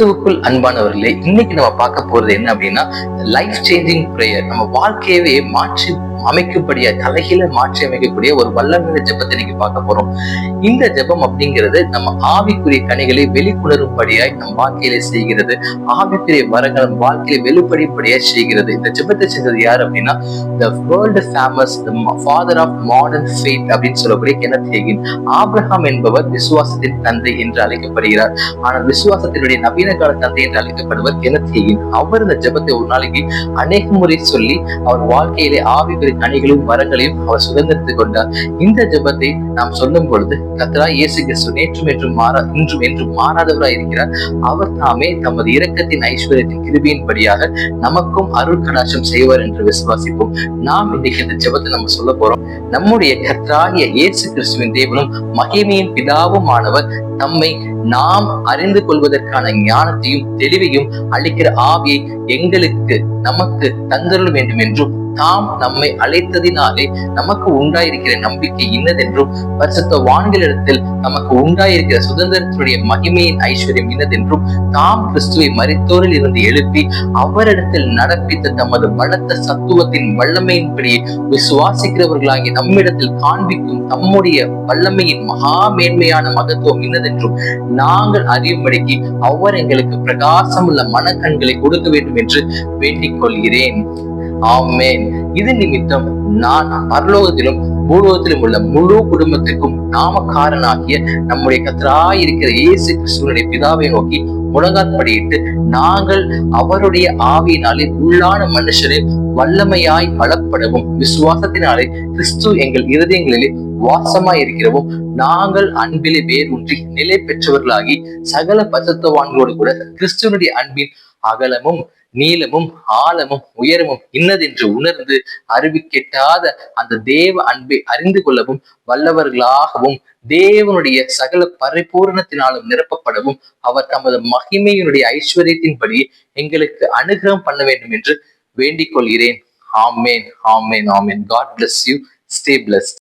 கிறிஸ்துவுக்குள் அன்பானவர்களே இன்னைக்கு நம்ம பார்க்க போறது என்ன அப்படின்னா லைஃப் சேஞ்சிங் ப்ரேயர் நம்ம வாழ்க்கையவே மாற்றி அமைக்கக்கூடிய தலைகீழ மாற்றி அமைக்கக்கூடிய ஒரு வல்லமிக ஜபத்தை நீங்க பார்க்க போறோம். இந்த ஜபம் அப்படிங்கிறது நம்ம ஆவிக்குரிய கனிகளை வெளிக்கொணரும்படியாய் நம் வாழ்க்கையில செய்கிறது. ஆவிக்குரிய வரங்கள் வாழ்க்கையில வெளிப்படைப்படியாய் செய்கிறது. இந்த ஜபத்தை செஞ்சது யார் அப்படின்னா the world famous father of modern faith அப்படின்னு சொல்லக்கூடிய கெனத் ஹேகின். ஆப்ரஹாம் என்பவர் விசுவாசத்தின் தந்தை என்று அழைக்கப்படுகிறார். ஆனால் விசுவாசத்தினுடைய நவீன கால தந்தை என்று அழைக்கப்படுவர் கெனத் ஹேகின். அவர் இந்த ஜபத்தை ஒரு நாளைக்கு அநேக முறை சொல்லி அவர் வாழ்க்கையிலே ஆவிக்குரிய கனிகளையும் மரங்களையும் அவர் சுதந்திரத்துக் கொண்டார். இந்த ஜபத்தை நாம் சொல்லும் பொழுது கத்ரா இயேசு கிறிஸ்து நேற்றும் என்றும் மாறா இன்றும் என்றும் மாறாதவராய் இருக்கிறார். அவர் தாமே தமது இரக்கத்தின் ஐஸ்வர்யத்தின் கிருபியின்படியாக நமக்கும் அருள் கடாட்சம் செய்வார் என்று விசுவாசிப்போம். நாம் இன்னைக்கு இந்த ஜபத்தை நம்ம சொல்ல போறோம். நம்முடைய கத்ராகிய இயேசு கிறிஸ்துவின் தேவனும் மகிமையின் பிதாவும் ஆனவர் நம்மை நாம் அறிந்து கொள்வதற்கான ஞானத்தையும் தெளிவையும் அளிக்கிற ஆவியை எங்களுக்கு நமக்கு தந்தருள் வேண்டும் என்றும் தாம் நம்மை அழைத்ததினாலே நமக்கு உண்டாயிருக்கிற நம்பிக்கை இன்னதென்றும் பரிசுத்த வான்களிடத்தில் நமக்கு உண்டாயிருக்கிற சுதந்திரத்தினுடைய மகிமையின் ஐஸ்வர்யம் இன்னதென்றும் தாம் கிறிஸ்துவை மரித்தோரில் இருந்து எழுப்பி அவரிடத்தில் நடப்பித்த தமது பலத்த சத்துவத்தின் வல்லமையின்படி விசுவாசிக்கிறவர்களாகிய நம்மிடத்தில் காண்பிக்கும் தம்முடைய வல்லமையின் மகா மேன்மையான மகத்துவம் என்றும் நாங்கள் அறியும்படிக்கு அவர் எங்களுக்கு பிரகாசமுள்ள மனக்கண்களை கொடுக்க வேண்டும் என்று வேண்டிக் கொள்கிறேன் ஆமேன். இது நிமித்தம் நான் பரலோகத்திலும் பூலோகத்திலும் உள்ள முழு குடும்பத்திற்கும் நாமக்காரனாகிய நம்முடைய கத்தராயிருக்கிற இயேசு கிறிஸ்துவனுடைய பிதாவை நோக்கி முழங்காற்படியிட்டு நாங்கள் அவருடைய ஆவியினாலே உள்ளான மனுஷரை வல்லமையாய் பலப்படவும் விசுவாசத்தினாலே கிறிஸ்து எங்கள் இருதயங்களிலே வாசமாய் இருக்கிறவும் நாங்கள் அன்பிலே வேர் ஒன்றி நிலை பெற்றவர்களாகி சகல பசத்துவான்களோடு கூட கிறிஸ்துவனுடைய அன்பின் அகலமும் நீளமும் ஆழமும் உயரமும் இன்னதென்று உணர்ந்து அறிவிக்கெட்டாத அந்த தேவ அன்பை அறிந்து கொள்ளவும் வல்லவர்களாகவும் தேவனுடைய சகல பரிபூரணத்தினாலும் நிரப்பப்படவும் அவர் தமது மகிமையினுடைய ஐஸ்வர்யத்தின்படி எங்களுக்கு அனுகிரகம் பண்ண வேண்டும் என்று வேண்டிக் கொள்கிறேன் ஆமேன் ஆமேன் ஆமேன். God bless you stay blessed.